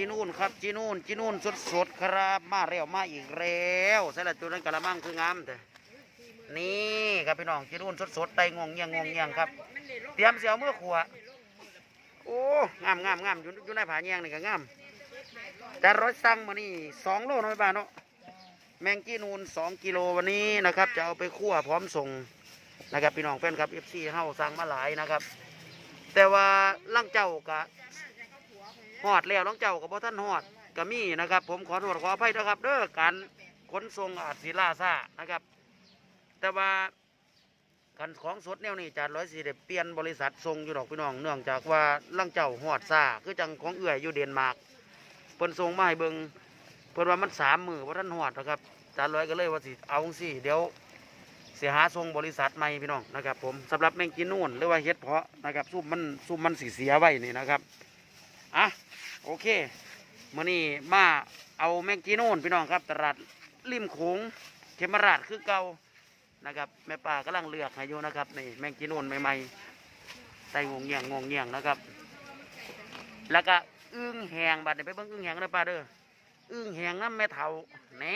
จีนูนครับจีนูนจีนูนสดสดๆครับ มาแล้วมาอีกแล้วใส่ละตัวนั้นกะละมังคืองามแต่นี่ครับพี่น้องจีนูนสดสดๆไตงงเงียงงงเงียงครับ เตรียมเสียวเมื่อขวโอ้งามงามงามอยู่อยู่ในผาแยงนี่ก็งามจะร้อยสั่งมานี่สองโลน้อยบาทเนาะแมงจีนูนสองกิโลวันนี้นะครับ จะเอาไปคั่วพร้อมส่งนะครับพี่น้องแฟนครับเอฟซีเฮาสั่งมาหลายนะครับ แต่ว่าล่างเจ้ากะ หอดแล้วล่างเจ้ากับพ่อท่านหอดก็มีนะครับ ผมขอโทษขออภัยนะครับเด้อการขนส่งอาจสีล่าซ่านะครับ แต่ว่ากันของสดแนวนี้จานร้อยสี่เดเปลี่ยนบริษัทส่งอยู่ดอกพี่น้องเนื่องจากว่าล่างเจ้าหอดซ่าคือจังของเอื่อยอยู่เดนมาร์กเพิ่นส่งมาให้เบิงเพิ่นว่ามันสามมือว่าท่านหอดนะครับจานร้อยก็เลยว่าสิเอาสิเดี๋ยวเสียหาทรงบริษัทใหม่พี่น้องนะครับ ผมสำหรับแมงกินนู่นหรือว่าเฮ็ดเพาะนะครับซุ่มมันซุ่มมันสีเสียไว้นี่นะครับอะ โอเคมื่อนี้มาเอาแมงกินนู่นพี่น้องครับ ตลาดริมโขงเขมราชคือเก่านะครับแม่ป่ากำลังเลือกให้อยู่นะครับนี่แมงกินนู่นใหม่ๆใส่งงเงียงงงเงียงนะครับ แล้วก็อึ้งแหงบัดนี้ไปเบิ่งอึ้งแหงนะป้าเด้ออึ้งแหงน้ำแม่เฒ่าแหน่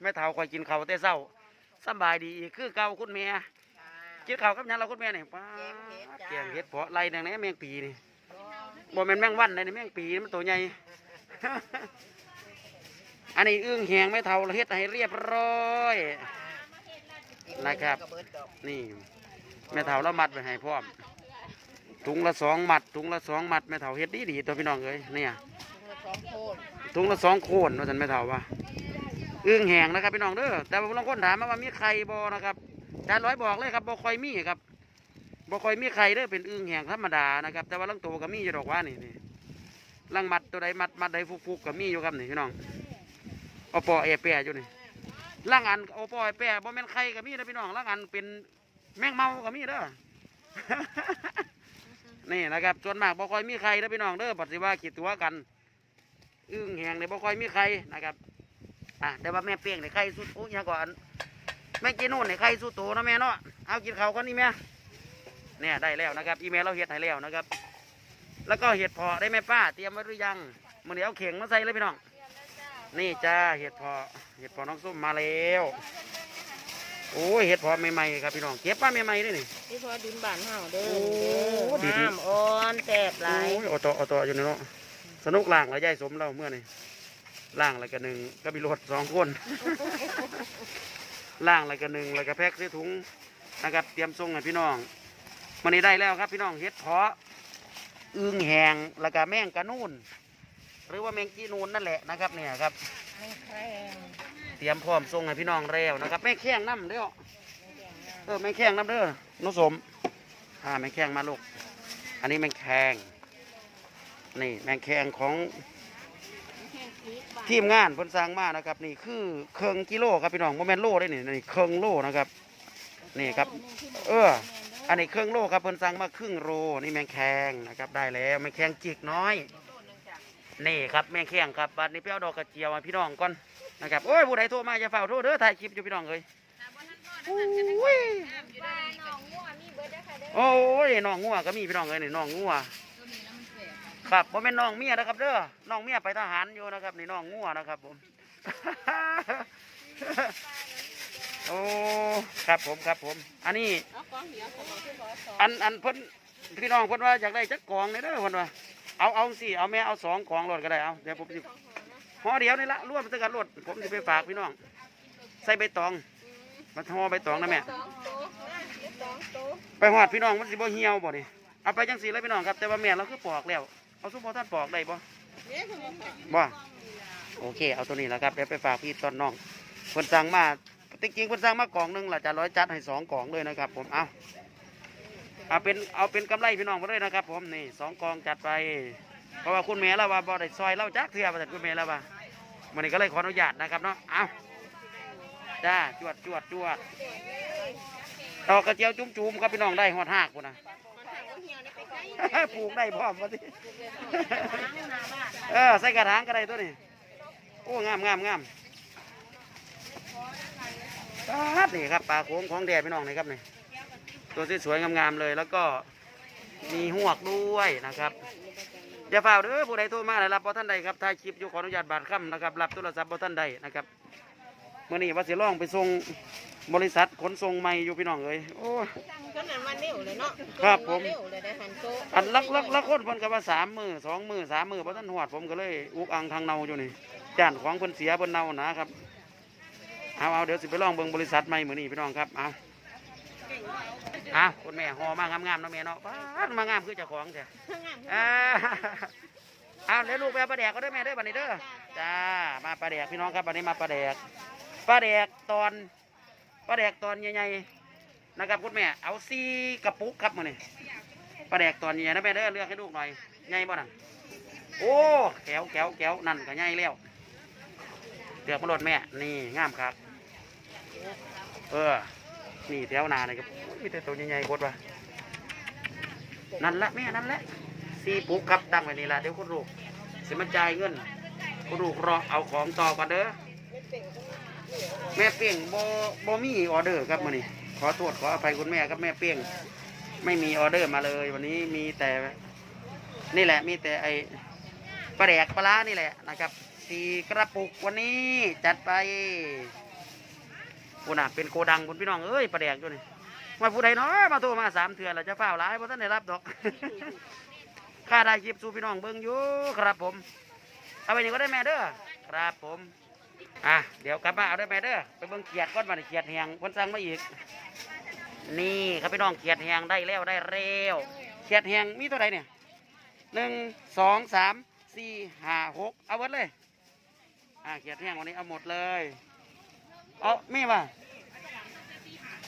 แม่เฒ่าคอยกินข้าวแต่เช้าสำบายดีอีกคือเก่าคุณแม่กินข้าวกับหยังเราคุณแม่นี่ป้าดแกงเห็ดเพาะไรแดงไหนแมงปีนี่ บ่แม่นแมงวันเลยนี่แมงปีนี่มันตัวใหญ่ อันนี้อึ้งแหงไม่เท่าเฮ็ดให้เรียบร้อย นะครับ นี่แม่เท่าเรามัดไปให้พร้อมถุงละสองมัดถุงละสองมัดแม่เท่าเฮ็ดดีดีตัวพี่น้องเอ้ยเนี่ยถุงละสองโคนว่าสันแม่เท่าว่าอึ้งแหงนะครับพี่น้องเด้อแต่ว่าบางคนถามมาว่ามีไข่บ่นะครับอาจารย์ร้อยบอกเลยครับบ่ค่อยมีครับ บ่ค่อยมีไข่เด้อเป็นอึ้งแหงธรรมดานะครับ แต่ว่าลังโตก็มีอยู่ดอกว่านี่นี่ลังมัดตัวใดมัดมัดใดฟุกๆก็มีอยู่ครับนี่พี่น้องเอาปอแอแปะอยู่นี่ลังอันเอาปอแอแปะบ่แม่นไข่ก็มีนะพี่น้องลังอันเป็นแมงเมาก็มีเด้อนี่นะครับส่วนมากบ่ค่อยมีไข่เด้อพี่น้องเด้อปฏิว่าคิดตัวกัน อึ้งแหงเนี่ยบ่ค่อยมีไข่นะครับอะแต่ว่าแม่เปียงเนี่ยไข่สุดโอ้ยยังก่อนแม่กินนู่นเนี่ยไข่สุดโตนะแม่เนาะเอากินเขาวก่อนนี่แม่ เนี่ยได้แล้วนะครับ อีเมลเราเห็ดให้แล้วนะครับ แล้วก็เห็ดเพาะได้ไหมป้า เตรียมไว้หรือยังมันเดี๋ยวเอาเข่งมาใส่เลยพี่น้อง นี่จ้าเห็ดเพาะเห็ดเพาะน้องส้มมาแล้วโอ้ยเห็ดเพาะใหม่ๆครับพี่น้องเก็บป้าใหม่ๆด้วยนี่ที่พอดินบ้านเฮาเด้อโอ้เด้อดีๆน้ำอ่อนแซ่บหลายโอ้ยเอาต่อเอาต่ออยู่นี่เนาะสนุกล่างแล้วยายสมเราเมื่อนี่ล่างอะไรกันหนึ่งก็มีรถสองคนล่างอะไรกันหนึ่งแล้วก็แพ็คใส่ถุงนะครับเตรียมส่งให้พี่น้อง มันนี้ได้แล้วครับพี่น้องเฮ็ดเพาะอึ่งแหงแล้วก็แมงกะนูนหรือว่าแมงจีนูนนั่นแหละนะครับเนี่ยครับแม่งแครงเตรียมพร้อมส่งให้พี่น้องแล้วนะครับแม่งแข้งน้ำเด้อเออแม่งแข้งน้ำเด้อนุสมอ่าแม่งแข้งมาลูกอันนี้แม่งแข้งนี่แม่งแข้งของทีมงานเพิ่นสร้างมานะครับ นี่คือเครื่องกิโลครับพี่น้องโมเมนโลได้นี่นี่เครื่องโลนะครับ นี่ครับ เออ อันนี้เครื่องโลครับเพิ่นสั่งมาครึ่งโลนี่แมงแคงนะครับได้แล้วแมงแคงจิกน้อย นี่ครับแมงแคงครับบัดนี้ไปเอาดอกกระเจียวมาพี่น้องก่อนนะครับโอ้ยผู้ใดโทรมาอย่าเฝ้าโทรเด้อถ่ายคลิปอยู่พี่น้องเอ้ยโอ้ยโอ้ยน้องงัวก็มีพี่น้องเอ้ยนี่น้องงัวครับผมเป็นน้องเมียนะครับเด้อน้องเมียไปทหารอยู่นะครับนี่น้องงัวนะครับผม โอ้ครับผมครับผม อันนี้เอากองเดียวผมเอาขึ้นพอสองอันอันเพิ่นพี่น้องเพิ่นว่าอยากได้จักกองนี่เด้อเพิ่นว่าเอาเอาสิเอาแม่เอาสองกองรถก็ได้เอาเดี๋ยวผมสิห่อเดียวนี่ละรวมตั้งกันรถผมจะไปฝากพี่น้อง ใส่ใบตองมาห่อใบตองนะแม่สองตัวสองตัวไปหอดพี่น้องมันสิบ่เหี่ยวบ่ดิเอาไปจังสีเลยพี่น้องครับ แต่ว่าแม่เราคือปอกแล้วเอาซุปเปอร์ท่านปอกได้บ่เนี่ยผมเอาบ่โอเค เอาตัวนี้แหละครับเดี๋ยวไปฝากพี่ต้นน้องเพิ่นสั่งมา จริงๆเพิ่นสั่งมากล่องหนึงล่ะจะร้อยจัดให้สองกล่องเลยนะครับผมเอาเอาเป็นเอาเป็นกำไรพี่น้องมาเลยนะครับ ผมนี่สองกล่องจัดไป เพราะว่าคุณแม่เราว่าบ่ได้ซอยเราจักเทื่อมาจากคุณแม่เราว่าวันนี้ก็เลยขออนุญาตนะครับเนาะเอาจ้าจวดจวดจวดดอกกระเจียวจุ้มๆครับพี่น้องได้หอดหักพุ่นนะ ปลูกได้พร้อมมาสิเออใส่กระถางก็ได้ตัวนี้โอ้งามงามงาม ปาดนี่ครับปลาโค้งของแดดพี่น้องนี่ครับนี่ตัวสวยๆงามๆเลย แล้วก็มีหวกด้วยนะครับอย่าฝ่าเด้อผู้ใดโทรมาแล้วรับบ่ท่านใดครับถ่ายคลิปอยู่ขออนุญาตบาดค่ำนะครับรับโทรศัพท์บ่ท่านใดนะครับเมื่อนี้ว่าสิลองไปส่งบริษัทขนส่งใหม่อยู่พี่น้องเอ้ยโอ้ยก็นั้นมาเร็วเลยเนาะครับผมเร็วเลยได้หันโตอันลักลักลักคนเพิ่นก็ว่าสามมือสองมือสามมือบ่ท่านหอดผมก็เลยอุกอังทางเนาอยู่นี่จ้านของเพิ่นเสียเพิ่นเนานะครับ เอาเอาเดี๋ยวสิไปลองเบิ่งบริษัทใหม่มื้อนี้พี่น้องครับเอาเอาคุณแม่ห่อมางามๆเนาะแม่เนาะป๊าดมางามคือเจ้าของแท้งามอ่าเอาเดี๋ยวลูกไปเอาปลาแดกก็ได้อแม่เด้อบัดนี้เด้อจ้ามาปลาแดกพี่น้องครับบัดนี้มาปลาแดกปลาแดกตอนปลาแดกตอนใหญ่ๆนะครับคุณแม่เอาซีกระปุกครับมื้อนี้ปลาแดกตอนใหญ่นะแม่เด้อเลือกให้ลูกหน่อยใหญ่บ่นั่นโอ้แก้วแก้วแก้วนั่นก็ใหญ่แล้วเลือกมาโลดแม่นี่งามครับ เออ นี่แถวนาเลยครับมีแต่ตัวใหญ่ๆกดว่ะนั่นละแม่นั่นแหละซีปุ๊กครับตั้งไว้นี่ละเดี๋ยวคุณลูกสิมาจ่ายเงินคุณลูกรอเอาของต่อก่อนเด้อแม่เปี้ยงโบโบมีออเดอร์ครับมื้อนี้ขอโทษขออภัยคุณแม่ครับแม่เปี้ยง ไม่มีออเดอร์มาเลย วันนี้มีแต่ นี่แหละมีแต่ไอปลาแดกปลาร้านี่แหละนะครับสีกระปุกวันนี้จัดไป คุณน่ะเป็นโกดังคุณพี่น้องเอ้ยปลาแดกด้วยนี่มาผู้ใดเนาะมาโทรมาสามเถื่อนแล้วจะเฝ้าร้ายเพราะท่านได้รับดอกค่าได้คลิปสู่พี่น้องเบิ่งอยู่ครับผม เอาไปนี่ก็ได้แม่เด้อครับผมอะเดี๋ยวกลับมาเอาได้แม่เด้อไปเบิ่งเขียดก้อนมาเขียดแหงคนสั่งมาอีก นี่ครับพี่น้องเขียดแหงได้แล้วได้เร็วเขียดแหงมีตัวใดเนี่ยหนึ่งสองสามสี่ห้าหกเอาหมดเลยอ่าเขียดแหงวันนี้เอาหมดเลย เอามีป่ะ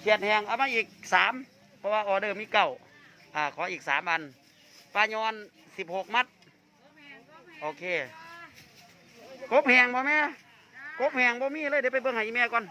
เขียดแหงเอามาอีกสามเพราะว่าออเดอร์มีเก้าอ่าขออีกสามอันปลายอนสิบหกมัด โอเคกบแหงบ่แม่กบแหงบ่มีเลยเดี๋ยวไปเบิ่งให้อีแม่ก่อน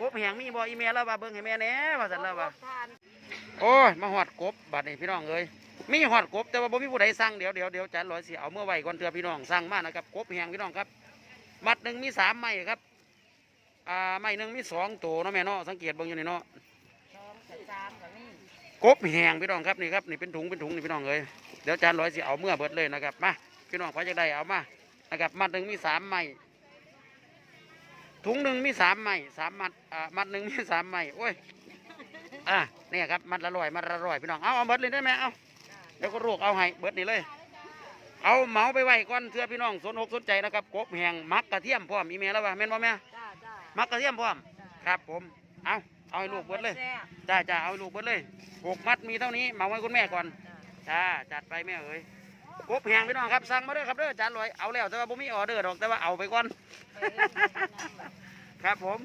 กบแหงมีบ่อีแม่แล้วว่าเบิ่งให้แม่แน่ว่าซั่นแล้วว่าโอ้ยมาหอดกบบัดนี้พี่น้องเอ้ยมีหอดกบแต่ว่าบ่มีผู้ใดสั่งเดี๋ยวเดี๋ยวเดี๋ยวจานร้อยเสิเอาเมื่อไหวก่อนเถื่อพี่น้องสั่งมานะครับกบแหงพี่น้องครับมัดหนึ่งมีสามไม้ครับ อ่าไม้หนึ่งมีสองตัวเนาะแม่เนาะสังเกตเบิ่งอยู่นี่เนาะสองกับสามกับนี่กบแหงพี่น้องครับนี่ครับนี่เป็นถุงเป็นถุงนี่พี่น้องเอ้ยเดี๋ยวจานร้อยสิเอาเมื่อเบิดเลยนะครับมาพี่น้องพอจะได้เอามานะครับมัดหนึ่งมีสามไม้ถุงหนึ่งมีสามไม้สามมัดอ่ามัดหนึ่งมีสามไม้โอ้ยอะเนี่ยครับมัดละร้อยมัดละร้อยพี่น้องเอาเอาเบิดเลยได้ไหมเอาเดี๋ยวก็รวกเอาให้เบิดนี่เลย เอาเมาไปไว้ก่อนเพื่อพี่น้องสนอกสนใจนะครับกบแหงมักกระเทียมพร้อมมีแม่แล้ววะแม่นบ่แม่ มักกระเทียมพร้อมครับ ผม เอาเอาให้ลูกเบิดเลยจ้าจ้าเอาลูกเบิดเลยหกมัดมีเท่านี้เหมาไว้คุณแม่ก่อนจ้าจัดไปแม่เอ้ยกบแหงพี่น้องครับสั่งมาเด้อครับเด้อจานลอยเอาแล้วแต่ว่าบ่มีออเดอร์ดอกแต่ว่าเอาไปก่อน ครับผม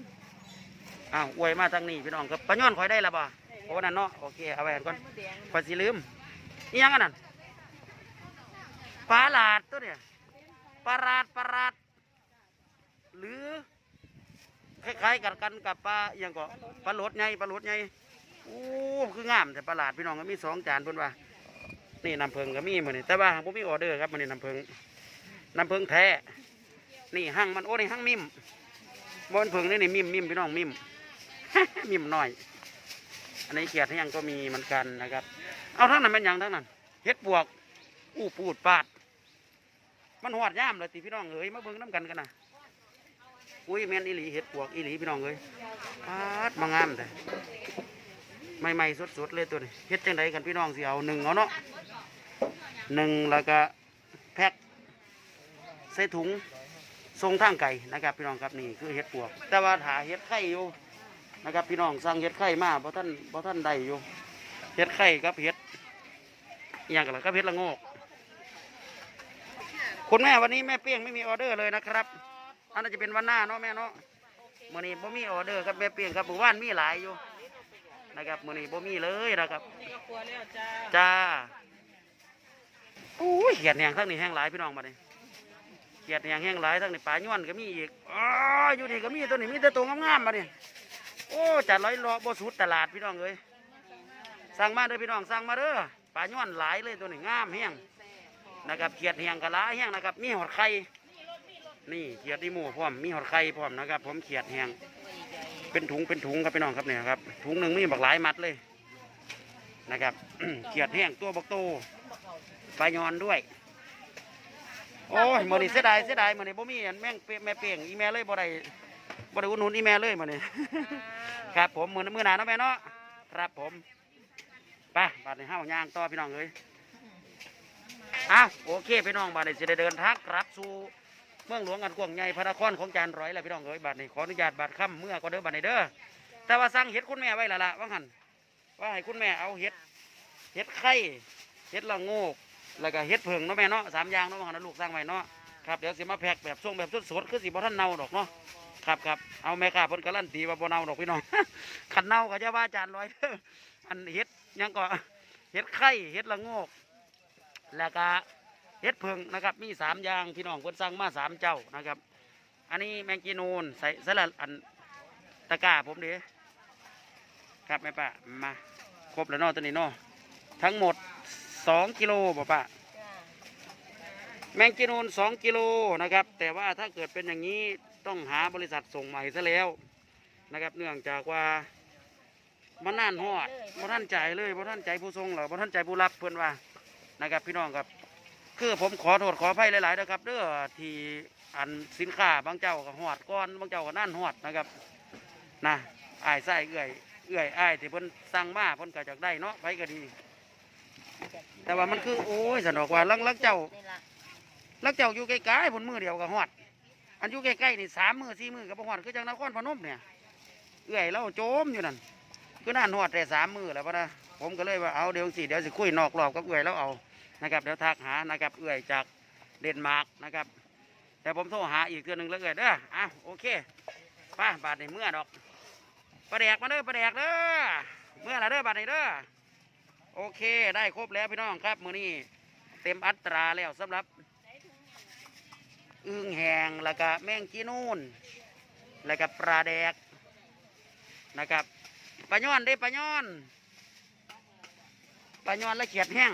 อ้าวอวยมาทางนี้พี่น้องครับปลาย้อนคอยได้ละบ่โอ้นั่นเนาะโอเคเอาไว้ก่อนคอยสิลืมนี่ยังอันนั้นปลาหลาดตัวเนี่ยปลาลาดปลาลาด หรือ คล้ายๆกันกันกับปลาอย่างก็ปลาโหลดไงปลาโหลดไงโอ้คืองามแต่ปลาหลาดพี่น้องก็มีสองจานเพิ่นว่า นี่น้ำเพิงก็มีมือนี้แต่ว่าผมมีออเดอร์ครับมื้อนี้น้ำเพิงน้ำเพิงแท้ นี่หั่งมันโอ้นี่หั่งมิมบนเพิงนี่นี่มิมมิมพี่น้องมิมมิมหน้อย อันนี้เกียรติยังก็มีเหมือนกันนะครับ เอาทั้งนั้นเป็นย่างทั้งนั้นเฮ็ดบวก อู้ปูดปาด มันหอดย่ามเลยติพี่น้องเอ้ยมาเบิ่งน้ำกันกันนะ อุ้ยแม่นอีหลีเห็ดปวกอีหลีพี่น้องเอ้ยปาดมางามแต่ใหม่ๆสดๆเลยตัวนี้เฮ็ดจังไดกันพี่น้องสิเอาหนึ่งเอาเนาะหนึ่งแล้วก็แพ็คใส่ถุงทรงทางไก่นะครับ พี่น้องครับนี่คือเห็ดปวก แต่ว่าถาเห็ดไข่อยู่นะครับ พี่น้องสั่งเห็ดไข่มาเพราะท่านเพราะท่านได้อยู่เห็ดไข่กับเห็ดอย่างกันละกับเห็ดละโงกคุณแม่วันนี้แม่เปี้ยงไม่มีออเดอร์เลยนะครับ อันนั้นจะเป็นวันหน้าเนาะแม่เนาะมื้อนี้บ่มีออเดอร์ครับแม่เปี้ยงครับหมู่บ้านมีหลายอยู่นะครับมื้อนี้บ่มีเลยนะครับครอบครัวแล้วจ้าจ้าอุ้ยเขียดแหงทั้งนี้แห้งหลายพี่น้องมาเลยเขียดแหงแห้งหลายทั้งนี้ปลาย้อนก็มีอีกอ๋ออยู่นี่ก็มีตัวนี้มีแต่ตัวงามๆมาดิโอ้จัดร้อยรอบ่สุดตลาดพี่น้องเอ้ยสั่งมาเด้อพี่น้องสั่งมาเด้อปลาย้อนหลายเลยตัวนี้งามแห้งนะครับเขียดเฮียงกะลาเฮียงนะครับมีหอดไข่ นี่เขียดดีหมูพร้อมมีหอดไข่พร้อมนะครับ ผมเขียดเฮียงเป็นถุงเป็นถุงครับพี่น้องครับเนี่ยครับถุงหนึ่งมีบักหลายมัดเลยนะครับ เขียดแห้งตัวบักโตปลายอนด้วย โอ้ยมือนี้เสียดายเสียดายมือนี้บ่มีอันแม่งแม่เปียงอีแม่เลยบ่ได้บ่ได้อุดหนุนอีแม่เลยมือนี้ครับผมมื้อมือหนาเนาะแม่เนาะครับผมไปบัดนี้เฮาย่างต่อพี่น้องเอ้ยอะโอเคพี่น้องบัดนี้สิได้เดินทางกลับสู่ เมืองหลวงอันกว้างใหญ่พระนครของจานร้อยแล้วพี่น้องเอ้ยบัดนี้ขออนุญาตบัดค่ำเมื่อก็เด้อบัดนี้เด้อแต่ว่าสั่งเฮ็ดคุณแม่ไว้และล่ะว่าหันว่าให้คุณแม่เอาเฮ็ดเฮ็ดไข่เฮ็ดละโงกแล้วก็เฮ็ดเพิงเนาะแม่เนาะสามอย่างเนาะว่าหันนะลูกสร้างไว้เนาะครับเดี๋ยวสิมาแพ็คแบบส่งแบบสดๆคือสิบ่ทันเน่าดอกเนาะครับครับเอาแม่ค้าเพิ่นการันตีว่าบ่เน่าดอกพี่น้องขันเน่าก็จะว่าจานร้อยเด้ออันเฮ็ดยังก็เฮ็ดไข่เฮ็ดละโงกแล้วก็ เฮ็ดเพิงนะครับ มีสามอย่างพี่น้องเพิ่นสั่งมาสามเจ้านะครับ อันนี้แมงกีนูนใส่ส่ละอันตะกร้าผมเด้ครับแม่ป้ามาครบแล้วเนาะตัวนี้เนาะทั้งหมดสองกิโลบ่ป้าแมงจีนูนสองกิโลนะครับ แต่ว่าถ้าเกิดเป็นอย่างนี้ต้องหาบริษัทส่งใหม่ซะแล้วนะครับ เนื่องจากว่ามันน่านหอดบ่ท่านใจายเลยบ่ท่านใจผู้ส่งหรอบ่ท่านใจผู้รับเพื่อนว่านะครับพี่น้องครับ คือผมขอโทษขออภัยหลายๆนะครับเด้อที่อันสินค้าบางเจ้าก็หอดก้อนบางเจ้าก็นั่นหอดนะครับนะอายไส้เอื่อยเอื่อยอายที่เพิ่นสั่งมาเพิ่นก็จากได้เนาะไปก็ดี แต่ว่ามันคือโอ้ยสนอกว่าลังลังเจ้าลักเจ้าอยู่ใกล้ๆผลมือเดียวกับฮอด อันอยู่ใกล้ๆนี่สามมือสี่มือกับฮอดคือจังนครพนมเนี่ยเอื่อยเราโจมอยู่นั่นคือน่นฮอดแต่สามมือแล้วปะนะผมก็เลยว่าเอาเดี๋ยวสิเดี๋ยวสิคุยนอกรอบกับเอื่อยแล้วเอา นะครับเดี๋ยวทักหานะครับเอื่อยจากเดนมาร์กนะครับ แต่ผมโทรหาอีกเทือหนึงแล้วเอื่อยเด้ออะโอเคป้าบาทในเมื่อดอกปลาแดกมาเด้อปลาแดกเด้อเมื่อละเด้อบาทในเด้อโอเคได้ครบแล้วพี่น้องครับมือนี้เต็มอัตราแล้วสำหรับอึ่งแหงแล้วก็แมงจีนูนแล้วก็ปลาแดกนะครับปลาย้อนได้ปลาย้อนปลาย้อนและเขียดแห้ง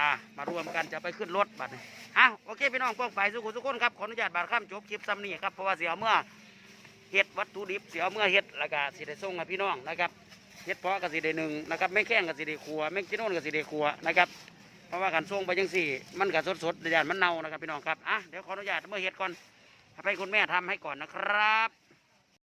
อะมารวมกันจะไปขึ้นรถบัดนี้อะโอเคพี่น้องป้องไปสุขุสุขคนครับขออนุญาตบาดข้ามจบคลิปซ้ำนี่ครับเพราะว่าเสียเมื่อเฮ็ดวัตถุดิบเสียเมื่อเฮ็ดแล้วก็สิได้ส่งให้พี่น้องนะครับเฮ็ดเพาะก็สิได้หนึ่งนะครับแมงแข้งก็สิได้ครัวแมงจีนูนก็สิได้ครัวนะครับเพราะว่าการส่งไปยังสี่ มันก็สดๆเดี๋ยวมันเน่านะครับพี่น้องครับอะเดี๋ยวขออนุญาตเมื่อเฮ็ดก่อนให้คุณแม่ทำให้ก่อนนะครับ